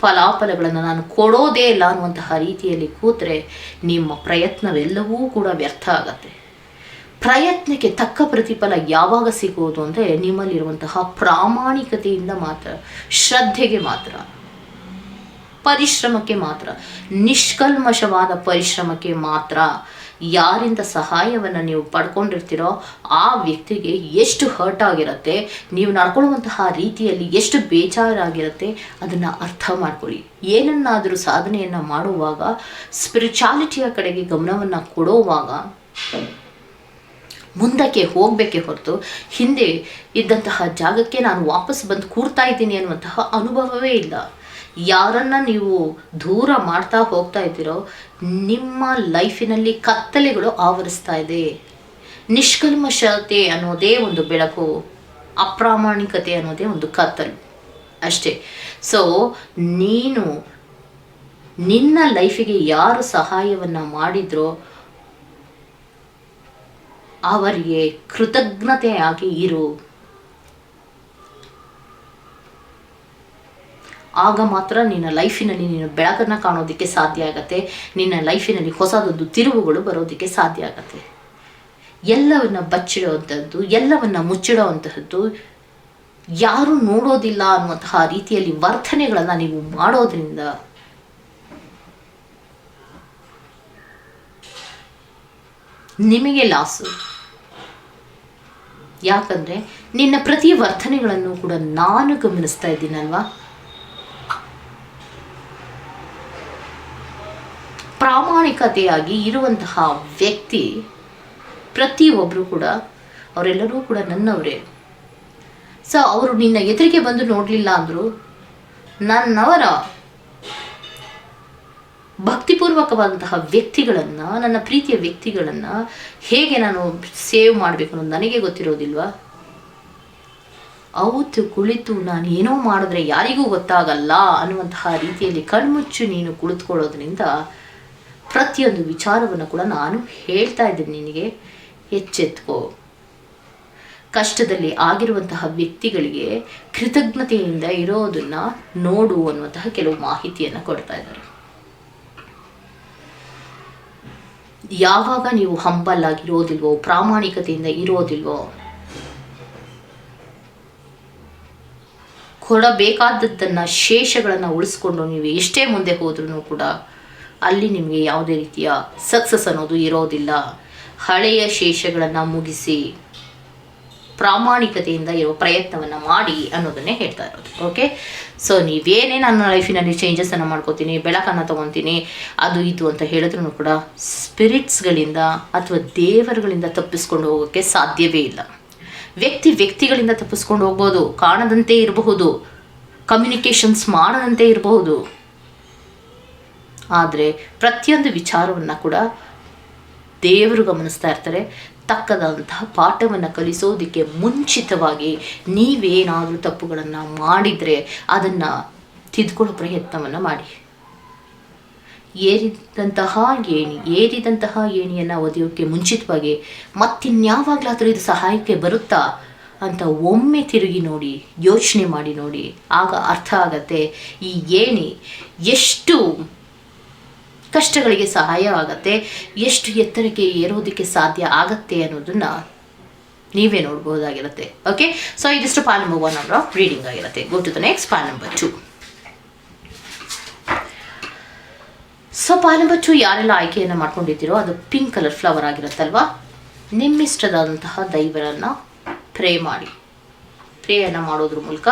ಫಲಾಫಲಗಳನ್ನು ನಾನು ಕೊಡೋದೇ ಇಲ್ಲ ಅನ್ನುವಂತಹ ರೀತಿಯಲ್ಲಿ ಕೂತ್ರೆ ನಿಮ್ಮ ಪ್ರಯತ್ನವೆಲ್ಲವೂ ಕೂಡ ವ್ಯರ್ಥ ಆಗತ್ತೆ. ಪ್ರಯತ್ನಕ್ಕೆ ತಕ್ಕ ಪ್ರತಿಫಲ ಯಾವಾಗ ಸಿಗುವುದು ಅಂದರೆ ನಿಮ್ಮಲ್ಲಿರುವಂತಹ ಪ್ರಾಮಾಣಿಕತೆಯಿಂದ ಮಾತ್ರ, ಶ್ರದ್ಧೆಗೆ ಮಾತ್ರ, ಪರಿಶ್ರಮಕ್ಕೆ ಮಾತ್ರ, ನಿಷ್ಕಲ್ಮಶವಾದ ಪರಿಶ್ರಮಕ್ಕೆ ಮಾತ್ರ ಯಾರಿಂದ ಸಹಾಯವನ್ನು ನೀವು ಪಡ್ಕೊಂಡಿರ್ತೀರೋ ಆ ವ್ಯಕ್ತಿಗೆ ಎಷ್ಟು ಹರ್ಟ್ ಆಗಿರುತ್ತೆ, ನೀವು ನಡ್ಕೊಳ್ಳುವಂತಹ ರೀತಿಯಲ್ಲಿ ಎಷ್ಟು ಬೇಜಾರಾಗಿರುತ್ತೆ ಅದನ್ನು ಅರ್ಥ ಮಾಡ್ಕೊಳ್ಳಿ. ಏನನ್ನಾದರೂ ಸಾಧನೆಯನ್ನು ಮಾಡುವಾಗ ಸ್ಪಿರಿಚಾಲಿಟಿಯ ಕಡೆಗೆ ಗಮನವನ್ನು ಕೊಡುವಾಗ ಮುಂದಕ್ಕೆ ಹೋಗಬೇಕೇ ಹೊರತು ಹಿಂದೆ ಇದ್ದಂತಹ ಜಾಗಕ್ಕೆ ನಾನು ವಾಪಸ್ ಬಂದು ಕೂರ್ತಾ ಇದ್ದೀನಿ ಅನ್ನುವಂತಹ ಅನುಭವವೇ ಇಲ್ಲ. ಯಾರನ್ನ ನೀವು ದೂರ ಮಾಡ್ತಾ ಹೋಗ್ತಾ ಇದ್ದೀರೋ, ನಿಮ್ಮ ಲೈಫಿನಲ್ಲಿ ಕತ್ತಲೆಗಳು ಆವರಿಸ್ತಾ ಇದೆ. ನಿಷ್ಕಲ್ಮಶತೆ ಅನ್ನೋದೇ ಒಂದು ಬೆಳಕು, ಅಪ್ರಾಮಾಣಿಕತೆ ಅನ್ನೋದೇ ಒಂದು ಕತ್ತಲು ಅಷ್ಟೇ. ಸೊ ನೀನು ನಿನ್ನ ಲೈಫಿಗೆ ಯಾರು ಸಹಾಯವನ್ನು ಮಾಡಿದ್ರೋ ಅವರಿಗೆ ಕೃತಜ್ಞತೆಯಾಗಿ ಇರು. ಆಗ ಮಾತ್ರ ನಿನ್ನ ಲೈಫಿನಲ್ಲಿ ನೀನು ಬೆಳಕನ್ನು ಕಾಣೋದಕ್ಕೆ ಸಾಧ್ಯ ಆಗತ್ತೆ. ನಿನ್ನ ಲೈಫಿನಲ್ಲಿ ಹೊಸದೊಂದು ತಿರುವುಗಳು ಬರೋದಕ್ಕೆ ಸಾಧ್ಯ ಆಗತ್ತೆ. ಎಲ್ಲವನ್ನ ಬಚ್ಚಿಡುವಂಥದ್ದು, ಎಲ್ಲವನ್ನ ಮುಚ್ಚಿಡುವಂತಹದ್ದು ಯಾರು ನೋಡೋದಿಲ್ಲ ಅನ್ನುವಂತಹ ರೀತಿಯಲ್ಲಿ ವರ್ತನೆಗಳನ್ನು ನೀವು ಮಾಡೋದ್ರಿಂದ ನಿಮಗೆ ಲಾಸು. ಯಾಕಂದ್ರೆ ನಿನ್ನ ಪ್ರತಿ ವರ್ತನೆಗಳನ್ನು ಕೂಡ ನಾನು ಗಮನಿಸ್ತಾ ಇದ್ದೀನಲ್ವಾ? ಪ್ರಾಮಾಣಿಕತೆಯಾಗಿ ಇರುವಂತಹ ವ್ಯಕ್ತಿ ಪ್ರತಿಯೊಬ್ಬರು ಕೂಡ, ಅವರೆಲ್ಲರೂ ಕೂಡ ನನ್ನವರೇ. ಸೊ ಅವರು ನಿನ್ನ ಎದುರಿಗೆ ಬಂದು ನೋಡಲಿಲ್ಲ ಅಂದರು, ನನ್ನವರ ಭಕ್ತಿಪೂರ್ವಕವಾದಂತಹ ವ್ಯಕ್ತಿಗಳನ್ನು, ನನ್ನ ಪ್ರೀತಿಯ ವ್ಯಕ್ತಿಗಳನ್ನು ಹೇಗೆ ನಾನು ಸೇವ್ ಮಾಡಬೇಕು ಅನ್ನೋದು ನನಗೆ ಗೊತ್ತಿರೋದಿಲ್ವಾ? ಅವತ್ತು ಕುಳಿತು ನಾನು ಏನೋ ಮಾಡಿದ್ರೆ ಯಾರಿಗೂ ಗೊತ್ತಾಗಲ್ಲ ಅನ್ನುವಂತಹ ರೀತಿಯಲ್ಲಿ ಕಣ್ಮುಚ್ಚು ನೀನು ಕುಳಿತುಕೊಳ್ಳೋದ್ರಿಂದ ಪ್ರತಿಯೊಂದು ವಿಚಾರವನ್ನು ಕೂಡ ನಾನು ಹೇಳ್ತಾ ಇದ್ದೀನಿ ನಿನಗೆ. ಎಚ್ಚೆತ್ಕೋ. ಕಷ್ಟದಲ್ಲಿ ಆಗಿರುವಂತಹ ವ್ಯಕ್ತಿಗಳಿಗೆ ಕೃತಜ್ಞತೆಯಿಂದ ಇರೋದನ್ನ ನೋಡು ಅನ್ನುವಂತಹ ಕೆಲವು ಮಾಹಿತಿಯನ್ನು ಕೊಡ್ತಾ ಇದ್ದಾರೆ. ಯಾವಾಗ ನೀವು ಹಂಬಲ್ ಆಗಿರೋದಿಲ್ವೋ, ಪ್ರಾಮಾಣಿಕತೆಯಿಂದ ಇರೋದಿಲ್ವೋ, ಕೊಡಬೇಕಾದದ್ದನ್ನು, ಶೇಷಗಳನ್ನು ಉಳಿಸ್ಕೊಂಡು ನೀವು ಎಷ್ಟೇ ಮುಂದೆ ಹೋದ್ರೂ ಕೂಡ ಅಲ್ಲಿ ನಿಮಗೆ ಯಾವುದೇ ರೀತಿಯ ಸಕ್ಸಸ್ ಅನ್ನೋದು ಇರೋದಿಲ್ಲ. ಹಳೆಯ ಶೇಷಗಳನ್ನು ಮುಗಿಸಿ ಪ್ರಾಮಾಣಿಕತೆಯಿಂದ ಇರೋ ಪ್ರಯತ್ನವನ್ನು ಮಾಡಿ ಅನ್ನೋದನ್ನೇ ಹೇಳ್ತಾ ಇರೋದು. ಓಕೆ ಸೊ ನೀವೇನೇ ನನ್ನ ಲೈಫಿನಲ್ಲಿ ಚೇಂಜಸನ್ನು ಮಾಡ್ಕೋತೀನಿ, ಬೆಳಕನ್ನು ತೊಗೊತೀನಿ, ಅದು ಇದು ಅಂತ ಹೇಳಿದ್ರು ಕೂಡ ಸ್ಪಿರಿಟ್ಸ್ಗಳಿಂದ ಅಥವಾ ದೇವರುಗಳಿಂದ ತಪ್ಪಿಸ್ಕೊಂಡು ಹೋಗೋಕ್ಕೆ ಸಾಧ್ಯವೇ ಇಲ್ಲ. ವ್ಯಕ್ತಿ ವ್ಯಕ್ತಿಗಳಿಂದ ತಪ್ಪಿಸ್ಕೊಂಡು ಹೋಗ್ಬೋದು, ಕಾಣದಂತೆ ಇರಬಹುದು ಕಮ್ಯುನಿಕೇಷನ್ಸ್ ಮಾಡದಂತೆ ಇರಬಹುದು. ಆದರೆ ಪ್ರತಿಯೊಂದು ವಿಚಾರವನ್ನು ಕೂಡ ದೇವರು ಗಮನಿಸ್ತಾ ಇರ್ತಾರೆ ತಕ್ಕದಂತಹ ಪಾಠವನ್ನು ಕಲಿಸೋದಕ್ಕೆ ಮುಂಚಿತವಾಗಿ ನೀವೇನಾದರೂ ತಪ್ಪುಗಳನ್ನು ಮಾಡಿದರೆ ಅದನ್ನು ತಿದ್ಕೊಳ್ಳೋ ಪ್ರಯತ್ನವನ್ನು ಮಾಡಿ. ಏರಿದಂತಹ ಏಣಿ, ಏರಿದಂತಹ ಏಣಿಯನ್ನು ಒದೆಯೋಕ್ಕೆ ಮುಂಚಿತವಾಗಿ ಮತ್ತಿನ್ಯಾವಾಗಲಾದರೂ ಇದು ಸಹಾಯಕ್ಕೆ ಬರುತ್ತಾ ಅಂತ ಒಮ್ಮೆ ತಿರುಗಿ ನೋಡಿ, ಯೋಚನೆ ಮಾಡಿ ನೋಡಿ, ಆಗ ಅರ್ಥ ಆಗತ್ತೆ ಈ ಏಣಿ ಎಷ್ಟು ಕಷ್ಟಗಳಿಗೆ ಸಹಾಯವಾಗತ್ತೆ. ಎಷ್ಟು ಎತ್ತರಕ್ಕೆ ಏರೋದಕ್ಕೆ ಸಾಧ್ಯ ಆಗತ್ತೆ ಅನ್ನೋದನ್ನ ನೀವೇ ನೋಡ್ಬೋದಾಗಿರುತ್ತೆ ಓಕೆ ಸೊ ಇದಿಷ್ಟು ಪಾಲ್ ನಂಬರ್ ಒನ್ ಅವರ ರೀಡಿಂಗ್ ಆಗಿರುತ್ತೆ. Go to the next poll number two so poll number two ಯಾರೆಲ್ಲ ಆಯ್ಕೆಯನ್ನು ಮಾಡ್ಕೊಂಡಿದ್ದೀರೋ ಅದು ಪಿಂಕ್ ಕಲರ್ ಫ್ಲವರ್ ಆಗಿರುತ್ತಲ್ವಾ? ನಿಮ್ಮಿಷ್ಟದಾದಂತಹ ದೈವರನ್ನು ಪ್ರೇ ಮಾಡಿ. ಪ್ರೇಯನ್ನು ಮಾಡೋದ್ರ ಮೂಲಕ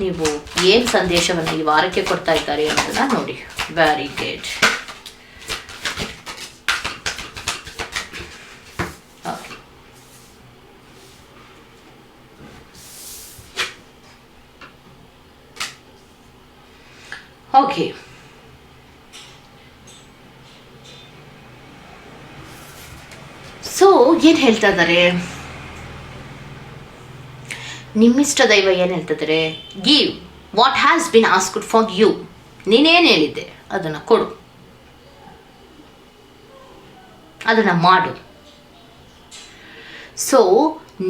ನೀವು ಏನು ಸಂದೇಶವನ್ನು ಈ ವಾರಕ್ಕೆ ಕೊಡ್ತಾ ಇದ್ದಾರೆ ಅನ್ನೋದನ್ನ ನೋಡಿ. ವೆರಿ ಗುಡ್ ಓಕೆ ಸೊ ಏನು ಹೇಳ್ತಾ ಇದ್ದಾರೆ ನಿಮ್ಮಿಷ್ಟ ದೈವ ಏನು ಹೇಳ್ತಿದ್ದಾರೆ give what has been asked for you ನೀನೇನು ಹೇಳಿದ್ದೆ? ಅದನ್ನು ಕೊಡು. ಅದನ್ನು ಮಾಡು. ಸೊ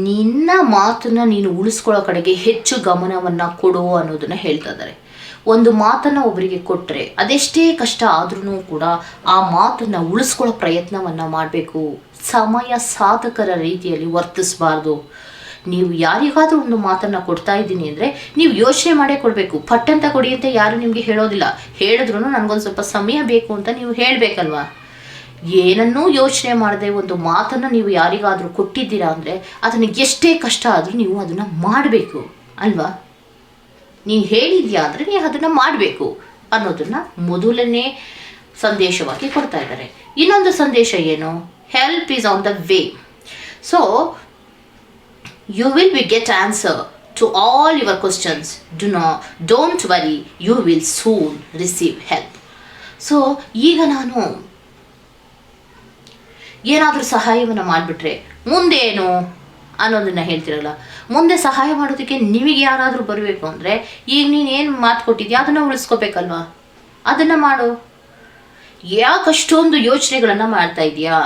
ನಿನ್ನ ಮಾತನ್ನ ನೀನು ಉಳಿಸ್ಕೊಳ್ಳೋ ಕಡೆಗೆ ಹೆಚ್ಚು ಗಮನವನ್ನು ಕೊಡು ಅನ್ನೋದನ್ನ ಹೇಳ್ತಾ ಇದ್ದಾರೆ ಒಂದು ಮಾತನ್ನು ಒಬ್ಬರಿಗೆ ಕೊಟ್ಟರೆ ಅದೆಷ್ಟೇ ಕಷ್ಟ ಆದ್ರೂ ಕೂಡ ಆ ಮಾತನ್ನು ಉಳಿಸ್ಕೊಳ್ಳೋ ಪ್ರಯತ್ನವನ್ನು ಮಾಡಬೇಕು. ಸಮಯ ಸಾಧಕರ ರೀತಿಯಲ್ಲಿ ವರ್ತಿಸಬಾರ್ದು. ನೀವು ಯಾರಿಗಾದರೂ ಒಂದು ಮಾತನ್ನು ಕೊಡ್ತಾ ಇದ್ದೀನಿ ಅಂದರೆ ನೀವು ಯೋಚನೆ ಮಾಡೇ ಕೊಡಬೇಕು. ಪಟ್ಟಂತ ಕೊಡಿ ಅಂತ ಯಾರು ನಿಮಗೆ ಹೇಳೋದಿಲ್ಲ. ಹೇಳಿದ್ರು ನನಗೊಂದು ಸ್ವಲ್ಪ ಸಮಯ ಬೇಕು ಅಂತ ನೀವು ಹೇಳಬೇಕಲ್ವಾ? ಏನನ್ನೂ ಯೋಚನೆ ಮಾಡದೆ ಒಂದು ಮಾತನ್ನು ನೀವು ಯಾರಿಗಾದರೂ ಕೊಟ್ಟಿದ್ದೀರಾ ಅಂದರೆ ಅದನ್ನು ಎಷ್ಟೇ ಕಷ್ಟ ಆದರೂ ನೀವು ಅದನ್ನು ಮಾಡಬೇಕು. ಅಲ್ವಾ? ನೀನು ಹೇಳಿದ್ಯಾ ಅಂದರೆ ನೀ ಅದನ್ನು ಮಾಡಬೇಕು ಅನ್ನೋದನ್ನು ಮೊದಲನೇ ಸಂದೇಶವಾಗಿ ಕೊಡ್ತಾ ಇದ್ದಾರೆ. ಇನ್ನೊಂದು ಸಂದೇಶ ಏನು? Help is on the way so you will be get answer to all your questions do ನಾ don't worry you will soon receive help so ಈಗ ನಾನು ಏನಾದರೂ ಸಹಾಯವನ್ನು ಮಾಡಿಬಿಟ್ರೆ ಮುಂದೆ ಏನು ಅನ್ನೋದನ್ನ ಹೇಳ್ತಿರಲ್ಲ. ಮುಂದೆ ಸಹಾಯ ಮಾಡೋದಕ್ಕೆ ನಿಮಗೆ ಯಾರಾದರೂ ಬರಬೇಕು ಅಂದರೆ, ಈಗ ನೀನು ಏನು ಮಾತು ಕೊಟ್ಟಿದ್ಯಾ? ಅದನ್ನು ಉಳಿಸ್ಕೋಬೇಕಲ್ವಾ? ಅದನ್ನು ಮಾಡು. ಯಾಕಷ್ಟೊಂದು ಯೋಚನೆಗಳನ್ನು ಮಾಡ್ತಾ ಇದೆಯಾ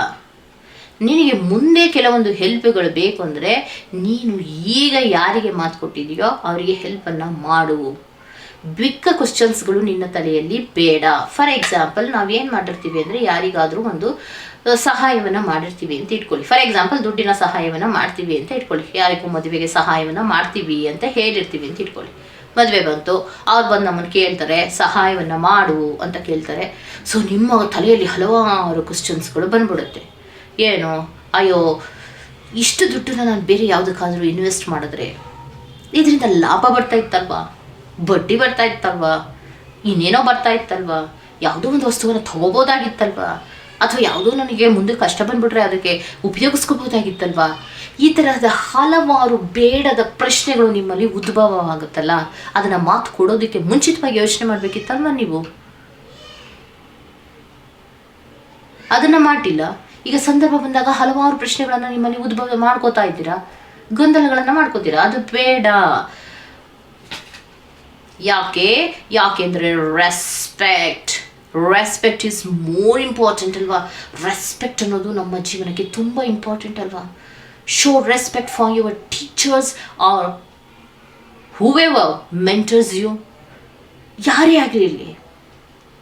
ನಿನಗೆ ಮುಂದೆ ಕೆಲವೊಂದು ಹೆಲ್ಪ್ಗಳು ಬೇಕು ಅಂದರೆ, ನೀನು ಈಗ ಯಾರಿಗೆ ಮಾತು ಕೊಟ್ಟಿದೆಯೋ ಅವರಿಗೆ ಹೆಲ್ಪನ್ನು ಮಾಡು. ಬಿಕ್ಕ ಕ್ವಶನ್ಸ್ಗಳು ನಿನ್ನ ತಲೆಯಲ್ಲಿ ಬೇಡ. ಫಾರ್ ಎಕ್ಸಾಂಪಲ್ ನಾವೇನು ಮಾಡಿರ್ತೀವಿ ಅಂದರೆ, ಯಾರಿಗಾದರೂ ಒಂದು ಸಹಾಯವನ್ನು ಮಾಡಿರ್ತೀವಿ ಅಂತ ಇಟ್ಕೊಳ್ಳಿ. ಫಾರ್ ಎಕ್ಸಾಂಪಲ್ ದುಡ್ಡಿನ ಸಹಾಯವನ್ನು ಮಾಡ್ತೀವಿ ಅಂತ ಇಟ್ಕೊಳ್ಳಿ. ಯಾರಿಗೂ ಮದುವೆಗೆ ಸಹಾಯವನ್ನು ಮಾಡ್ತೀವಿ ಅಂತ ಹೇಳಿರ್ತೀವಿ ಅಂತ ಇಟ್ಕೊಳ್ಳಿ. ಮದುವೆ ಬಂತು, ಅವ್ರು ಬಂದು ನಮ್ಮನ್ನು ಕೇಳ್ತಾರೆ, ಸಹಾಯವನ್ನು ಮಾಡು ಅಂತ ಕೇಳ್ತಾರೆ. ಸೊ ನಿಮ್ಮ ತಲೆಯಲ್ಲಿ ಹಲವಾರು ಕ್ವಶನ್ಸ್ಗಳು ಬಂದ್ಬಿಡುತ್ತೆ. ಏನು? ಅಯ್ಯೋ, ಇಷ್ಟು ದುಡ್ಡನ್ನ ನಾನು ಬೇರೆ ಯಾವುದಕ್ಕಾದರೂ ಇನ್ವೆಸ್ಟ್ ಮಾಡಿದ್ರೆ ಇದರಿಂದ ಲಾಭ ಬರ್ತಾ ಇತ್ತಲ್ವಾ? ಬಡ್ಡಿ ಬರ್ತಾ ಇತ್ತಲ್ವಾ? ಇನ್ನೇನೋ ಬರ್ತಾ ಇತ್ತಲ್ವಾ? ಯಾವುದೋ ಒಂದು ವಸ್ತುವನ್ನು ತಗೋಬೋದಾಗಿತ್ತಲ್ವಾ? ಅಥವಾ ಯಾವುದೋ ನನಗೆ ಮುಂದೆ ಕಷ್ಟ ಬಂದ್ಬಿಟ್ರೆ ಅದಕ್ಕೆ ಉಪಯೋಗಿಸ್ಕೋಬಹುದಾಗಿತ್ತಲ್ವಾ? ಈ ತರಹದ ಹಲವಾರು ಬೇಡದ ಪ್ರಶ್ನೆಗಳು ನಿಮ್ಮಲ್ಲಿ ಉದ್ಭವವಾಗುತ್ತಲ್ಲ? ಅದನ್ನ ಮಾತು ಕೊಡೋದಕ್ಕೆ ಮುಂಚಿತವಾಗಿ ಯೋಚನೆ ಮಾಡ್ಬೇಕಿತ್ತಲ್ವಾ ನೀವು? ಅದನ್ನ ಮಾಡಿಲ್ಲ ಈಗ ಸಂದರ್ಭ ಬಂದಾಗ ಹಲವಾರು ಪ್ರಶ್ನೆಗಳನ್ನ ನಿಮ್ಮಲ್ಲಿ ಉದ್ಭವ ಮಾಡ್ಕೋತಾ ಇದ್ದೀರಾ? ಗೊಂದಲಗಳನ್ನ ಮಾಡ್ಕೋತೀರಾ? ಅದು ಬೇಡ. ಯಾಕೆ? ಯಾಕೆಂದ್ರೆ respect respect is more important ಅಲ್ವಾ? ರೆಸ್ಪೆಕ್ಟ್ ಅನ್ನೋದು ನಮ್ಮ ಜೀವನಕ್ಕೆ ತುಂಬ ಇಂಪಾರ್ಟೆಂಟ್ ಅಲ್ವಾ? Show respect for your teachers or whoever mentors you ಯಾರೇ ಆಗಿರಲಿ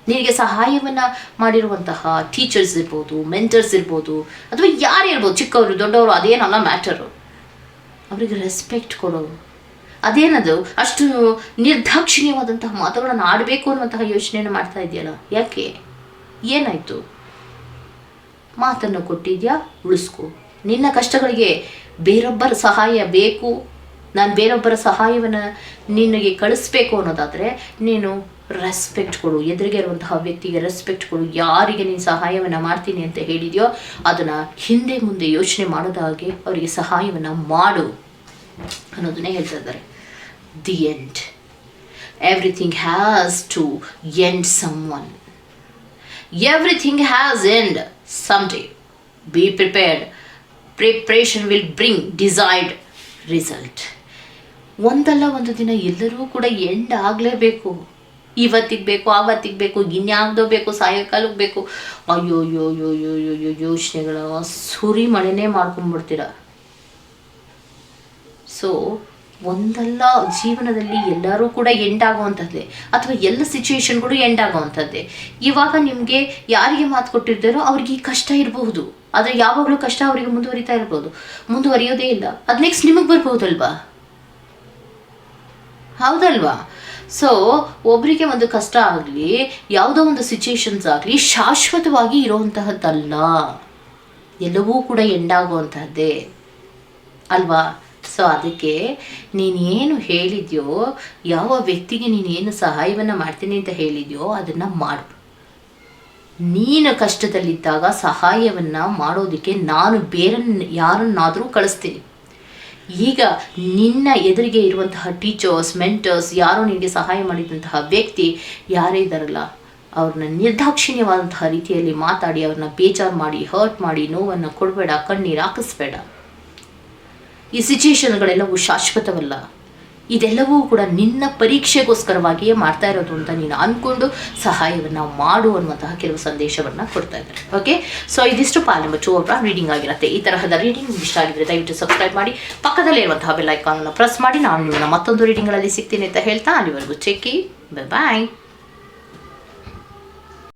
ನಿನಗೆ ಸಹಾಯವನ್ನು ಮಾಡಿರುವಂತಹ ಟೀಚರ್ಸ್ ಇರ್ಬೋದು ಮೆಂಟರ್ಸ್ ಇರ್ಬೋದು, ಅಥವಾ ಯಾರೇ ಇರ್ಬೋದು, ಚಿಕ್ಕವರು, ದೊಡ್ಡವರು, ಅದೇನಲ್ಲ ಮ್ಯಾಟರು ಅವರಿಗೆ ರೆಸ್ಪೆಕ್ಟ್ ಕೊಡು. ಅದೇನದು? ಅಷ್ಟು ನಿರ್ದಾಕ್ಷಿಣ್ಯವಾದಂತಹ ಮಾತುಗಳನ್ನು ಆಡಬೇಕು ಅನ್ನುವಂತಹ ಯೋಚನೆಯನ್ನು ಮಾಡ್ತಾ ಇದೆಯಲ್ಲ ಯಾಕೆ? ಏನಾಯಿತು? ಮಾತನ್ನು ಕೊಟ್ಟಿದ್ಯಾ? ಉಳಿಸ್ಕೊ. ನಿನ್ನ ಕಷ್ಟಗಳಿಗೆ ಬೇರೊಬ್ಬರ ಸಹಾಯ ಬೇಕು. ನಾನು ಬೇರೊಬ್ಬರ ಸಹಾಯವನ್ನು ನಿನಗೆ ಕಳಿಸ್ಬೇಕು ಅನ್ನೋದಾದರೆ ನೀನು ರೆಸ್ಪೆಕ್ಟ್ ಕೊಡು. ಎದುರಿಗೆ ಇರುವಂತಹ ವ್ಯಕ್ತಿಗೆ ರೆಸ್ಪೆಕ್ಟ್ ಕೊಡು. ಯಾರಿಗೆ ನೀನು ಸಹಾಯವನ್ನು ಮಾಡ್ತೀನಿ ಅಂತ ಹೇಳಿದೆಯೋ ಅದನ್ನು ಹಿಂದೆ ಮುಂದೆ ಯೋಚನೆ ಮಾಡೋದಾಗಿ ಅವರಿಗೆ ಸಹಾಯವನ್ನು ಮಾಡು ಅನ್ನೋದನ್ನೇ ಹೇಳ್ತಾ ಇದ್ದಾರೆ. Everything has to end some one everything has end some day be prepared preparation will bring desired result ಒಂದಲ್ಲ ಒಂದು ದಿನ ಎಲ್ಲರೂ ಕೂಡ ಎಂಡ್ ಆಗಲೇಬೇಕು. ಇವತ್ತಿಗೆ ಬೇಕು, ಆವತ್ತಿಗೆ ಬೇಕು, ಇನ್ಯಾವುದೋ ಬೇಕು ಸಾಯಂಕಾಲಕ್ಕೆ ಬೇಕು. ಅಯ್ಯೋ ಅಯ್ಯೋ ಅಯ್ಯೋ ಅಯ್ಯೋ ಅಯ್ಯೋ ಅಯ್ಯೋ ಯೋಚನೆಗಳ ಸುರಿ ಮಳೆನೇ ಮಾಡ್ಕೊಂಡ್ಬಿಡ್ತೀರ. ಸೊ ಒಂದಲ್ಲ ಜೀವನದಲ್ಲಿ ಎಲ್ಲರೂ ಕೂಡ ಎಂಡ್ ಆಗುವಂಥದ್ದೇ ಅಥವಾ ಎಲ್ಲ ಸಿಚುವೇಶನ್ಗಳು ಎಂಡ್ ಆಗುವಂಥದ್ದೇ ಇವಾಗ ನಿಮಗೆ ಯಾರಿಗೆ ಮಾತು ಕೊಟ್ಟಿರ್ತಾರೋ ಅವ್ರಿಗೆ ಈ ಕಷ್ಟ ಇರಬಹುದು. ಆದರೆ ಯಾವಾಗಲೂ ಕಷ್ಟ ಅವರಿಗೆ ಮುಂದುವರಿತಾ ಇರ್ಬೋದು. ಮುಂದುವರಿಯೋದೇ ಇಲ್ಲ. ಅದು ನೆಕ್ಸ್ಟ್ ನಿಮಗೆ ಬರ್ಬೋದಲ್ವಾ ಹೌದಲ್ವಾ? ಸೊ ಒಬ್ಬರಿಗೆ ಒಂದು ಕಷ್ಟ ಆಗಲಿ, ಯಾವುದೋ ಒಂದು ಸಿಚುವೇಶನ್ಸ್ ಆಗಲಿ ಶಾಶ್ವತವಾಗಿ ಇರುವಂತಹದ್ದಲ್ಲ. ಎಲ್ಲವೂ ಕೂಡ ಎಂಡಾಗುವಂತಹದ್ದೇ. ಅಲ್ವಾ? ಸೊ ಅದಕ್ಕೆ ನೀನೇನು ಹೇಳಿದ್ಯೋ, ಯಾವ ವ್ಯಕ್ತಿಗೆ ನೀನೇನು ಸಹಾಯವನ್ನು ಮಾಡ್ತೀನಿ ಅಂತ ಹೇಳಿದ್ಯೋ, ಅದನ್ನು ಮಾಡು. ನೀನು ಕಷ್ಟದಲ್ಲಿದ್ದಾಗ ಸಹಾಯವನ್ನು ಮಾಡೋದಕ್ಕೆ ನಾನು ಬೇರೆ ಯಾರನ್ನಾದರೂ ಕಳಿಸ್ತೀನಿ. ಈಗ ನಿನ್ನ ಎದುರಿಗೆ ಇರುವಂತಹ ಟೀಚರ್ಸ್ ಮೆಂಟರ್ಸ್ ಯಾರೋ ನಿನಗೆ ಸಹಾಯ ಮಾಡಿದಂತಹ ವ್ಯಕ್ತಿ ಯಾರೇ ಇದ್ದಾರಲ್ಲ, ಅವ್ರನ್ನ ನಿರ್ದಾಕ್ಷಿಣ್ಯವಾದಂತಹ ರೀತಿಯಲ್ಲಿ ಮಾತಾಡಿ, ಅವ್ರನ್ನ ಬೇಜಾರು ಮಾಡಿ ಹರ್ಟ್ ಮಾಡಿ, ನೋವನ್ನು ಕೊಡಬೇಡ, ಕಣ್ಣೀರು ಹಾಕಿಸ್ಬೇಡ. ಈ ಸಿಚುಯೇಷನ್ಗಳೆಲ್ಲವೂ ಶಾಶ್ವತವಲ್ಲ. ಇದೆಲ್ಲವೂ ಕೂಡ ನಿನ್ನ ಪರೀಕ್ಷೆಗೋಸ್ಕರವಾಗಿಯೇ ಮಾಡ್ತಾ ಇರೋದು ಅಂತ ನೀನು ಅಂದ್ಕೊಂಡು ಸಹಾಯವನ್ನು ಮಾಡು ಅನ್ನುವಂತಹ ಕೆಲವು ಸಂದೇಶವನ್ನು ಕೊಡ್ತಾ ಇದ್ದಾರೆ. ಓಕೆ ಸೊ ಇದಿಷ್ಟು ಪಾಲ್ ನಂಬರ್ ಟು ಅವರ ರೀಡಿಂಗ್ ಆಗಿರುತ್ತೆ. ಈ ತರಹದ ರೀಡಿಂಗ್ ಇಷ್ಟ ಆಗಿದ್ರೆ ದಯವಿಟ್ಟು ಸಬ್ಸ್ಕ್ರೈಬ್ ಮಾಡಿ. ಪಕ್ಕದಲ್ಲೇ ಇರುವಂತಹ ಬೆಲ್ ಐಕಾನನ್ನು ಪ್ರೆಸ್ ಮಾಡಿ. ನಾನು ನಿಮ್ಮನ್ನ ಮತ್ತೊಂದು ರೀಡಿಂಗ್ಗಳಲ್ಲಿ ಸಿಗ್ತೀನಿ ಅಂತ ಹೇಳ್ತಾ ಅಲ್ಲಿವರೆಗೂ ಚೆಕ್ಕಿ ಬಾಯ್